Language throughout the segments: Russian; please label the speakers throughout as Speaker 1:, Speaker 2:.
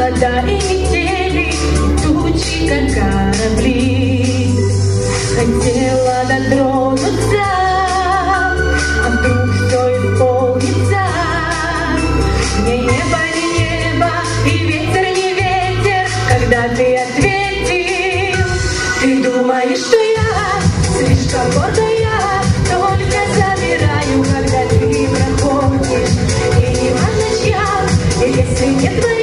Speaker 1: холода и метели, и тучи, как корабли. Хотела дотронуться, а вдруг все исполнится. Не небо, не небо, и ветер, не ветер, когда ты ответил. Ты думаешь, что я слишком гордая, только забираю, когда ты проходишь. И не важно, чья, если не твоя,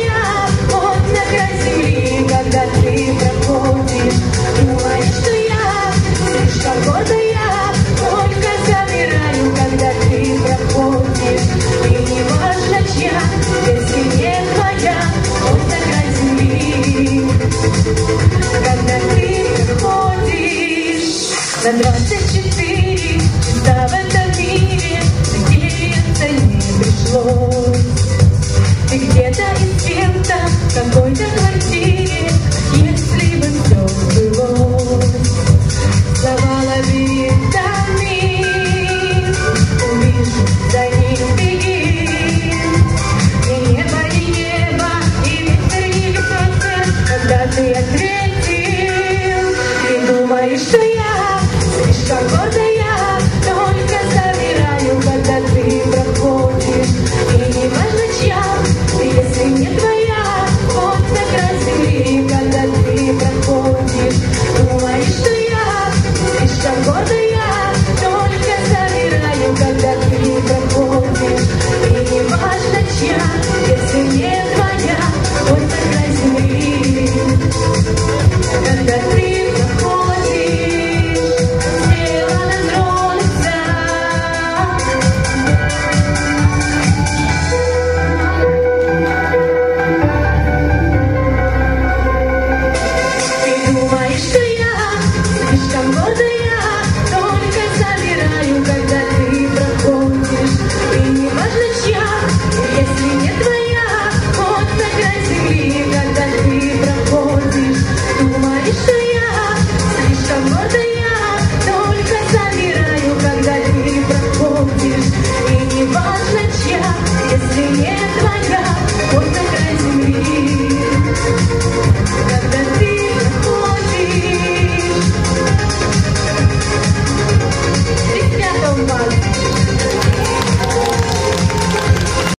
Speaker 1: на двадцать четыре ты